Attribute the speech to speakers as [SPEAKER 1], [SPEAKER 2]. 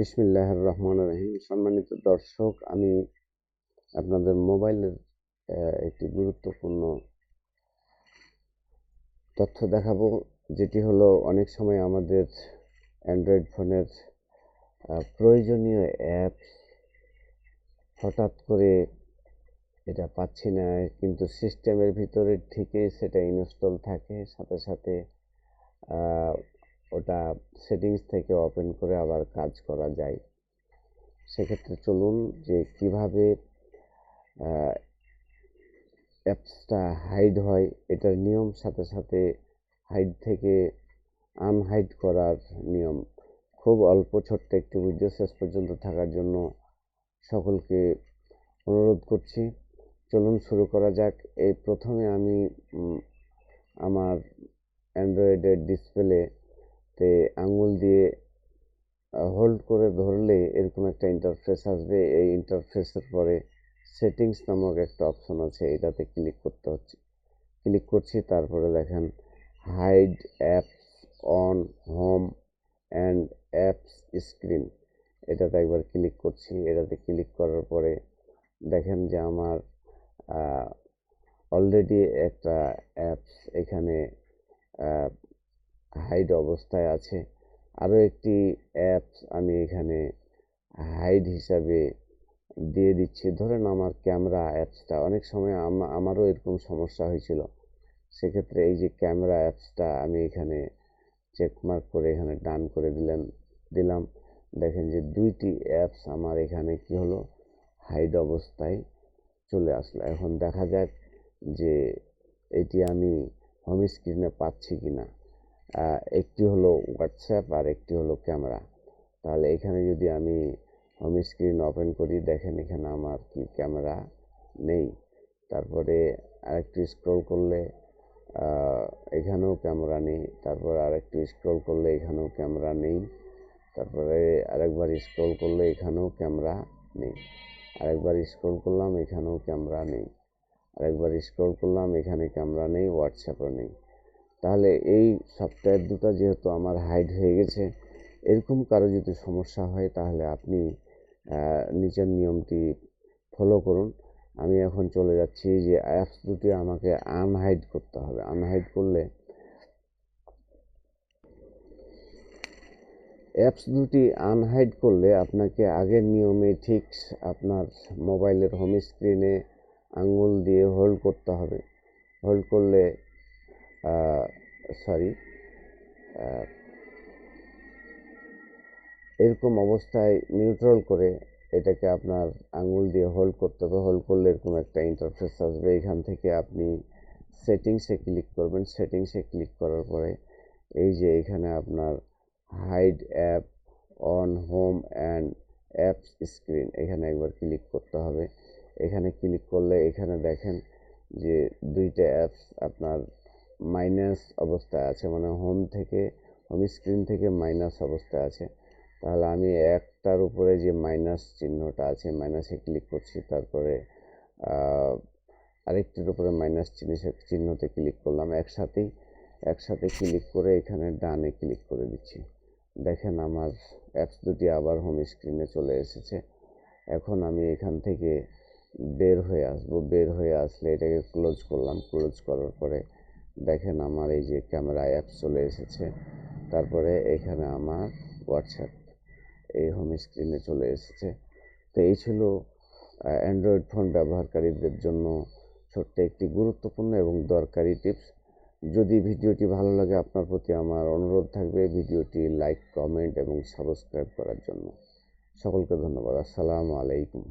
[SPEAKER 1] বিসমিল্লাহ রহমান রহিম সম্মানিত দর্শক, আমি আপনাদের মোবাইলের একটি গুরুত্বপূর্ণ তথ্য দেখাবো, যেটি হলো অনেক সময় আমাদের অ্যান্ড্রয়েড ফোনের প্রয়োজনীয় অ্যাপ হঠাৎ করে এটা পাচ্ছি না, কিন্তু সিস্টেমের ভিতরে ঠিকই সেটা ইনস্টল থাকে, সাথে সাথে ওটা সেটিংস থেকে ওপেন করে আবার কাজ করা যায়। সেক্ষেত্রে চলুন যে কীভাবে অ্যাপসটা হাইড হয়, এটার নিয়ম সাথে সাথে হাইড থেকে আনহাইড করার নিয়ম। খুব অল্প, ছোট্ট একটি ভিডিও শেষ পর্যন্ত থাকার জন্য সকলকে অনুরোধ করছি। চলুন শুরু করা যাক। এই প্রথমে আমি আমার অ্যান্ড্রয়েডের ডিসপ্লেতে আঙুল দিয়ে হোল্ড করে ধরলে এরকম একটা ইন্টারফেস আসবে। এই ইন্টারফেসের পরে সেটিংস নামক একটা অপশন আছে, এটাতে ক্লিক করতে হচ্ছে। ক্লিক করছি, তারপরে দেখেন hide apps on home and apps screen এটাতে একবার ক্লিক করছি, এটাতে ক্লিক করার পরে দেখেন যে আমার অলরেডি একটা অ্যাপস এখানে হাইড অবস্থায় আছে। আরও একটি অ্যাপস আমি এখানে হাইড হিসাবে দিয়ে দিচ্ছি। ধরেন আমার ক্যামেরা অ্যাপসটা অনেক সময় আমা- আমারও এরকম সমস্যা হয়েছিল। সেক্ষেত্রে এই যে ক্যামেরা অ্যাপসটা আমি এখানে চেকমার্ক করে এখানে ডান করে দিলেন, দিলাম। দেখেন যে দুইটি অ্যাপস আমার এখানে কি হলো? হাইড অবস্থায় চলে আসলো। এখন দেখা যাক যে এটি আমি হোম স্ক্রিনে পাচ্ছি কি না একটি হলো হোয়াটসঅ্যাপ আর একটি হলো ক্যামেরা। তাহলে এখানে যদি আমি হোম স্ক্রিন ওপেন করি, দেখেন এখানে আমার কি ক্যামেরা নেই। তারপরে আরেকটু স্ক্রল করলে এখানেও ক্যামেরা নেই। তারপরে আরেকটু স্ক্রল করলে, এখানেও ক্যামেরা নেই। তারপরে আরেকবার স্ক্রল করলে, এখানেও ক্যামেরা নেই। আরেকবার স্ক্রল করলাম, এখানেও ক্যামেরা নেই। আরেকবার স্ক্রল করলাম, এখানে ক্যামেরা নেই হোয়াটসঅ্যাপও নেই। তাহলে এই সফটওয়্যার দুটো যেহেতু আমার হাইড হয়ে গেছে, এরকম কারও যদি সমস্যা হয় তাহলে আপনি নিচের নিয়মটি ফলো করুন। আমি এখন চলে যাচ্ছি যে অ্যাপস দুটি আমাকে আনহাইড করতে হবে। আনহাইড করলে অ্যাপস দুটি আনহাইড করলে আপনাকে আগের নিয়মে ঠিক আপনার মোবাইলের হোম স্ক্রিনে আঙুল দিয়ে হোল্ড করতে হবে। হোল্ড করলে সরি এরকম অবস্থায় নিউট্রাল করে এটাকে আপনার আঙুল দিয়ে হোল্ড করতে হবে। হোল্ড করলে এরকম একটা ইন্টারফেস আসবে। এখান থেকে আপনি সেটিংসে ক্লিক করবেন। সেটিংসে ক্লিক করার পরে এই যে এখানে আপনার hide app on home and apps screen এখানে একবার ক্লিক করতে হবে। এখানে ক্লিক করলে এখানে দেখেন যে দুইটা অ্যাপস আপনার মাইনাস অবস্থায় আছে মানে হোম থেকে হোম স্ক্রিন থেকে মাইনাস অবস্থায় আছে। তাহলে আমি একটার উপরে যে মাইনাস চিহ্নটা আছে মাইনাসে ক্লিক করছি, তারপরে আরেকটির উপরে মাইনাস চিহ্ন চিহ্নতে ক্লিক করলাম একসাথেই। একসাথে ক্লিক করে এখানে ডানে ক্লিক করে দিচ্ছি। দেখেন আমার অ্যাপস দুটি আবার হোম স্ক্রিনে চলে এসেছে। এখন আমি এখান থেকে বের হয়ে আসব। বের হয়ে আসলে এটাকে ক্লোজ করলাম। ক্লোজ করার পরে দেখেন আমার এই যে ক্যামেরা অ্যাপস চলে এসেছে। তারপরে এখানে আমার হোয়াটসঅ্যাপ এই হোম স্ক্রিনে চলে এসেছে। তো এই ছিল অ্যান্ড্রয়েড ফোন ব্যবহারকারীদের জন্য ছোট্ট একটি গুরুত্বপূর্ণ এবং দরকারি টিপস যদি ভিডিওটি ভালো লাগে, আপনার প্রতি আমার অনুরোধ থাকবে ভিডিওটি লাইক কমেন্ট এবং সাবস্ক্রাইব করার জন্য। সকলকে ধন্যবাদ। আসসালামু আলাইকুম।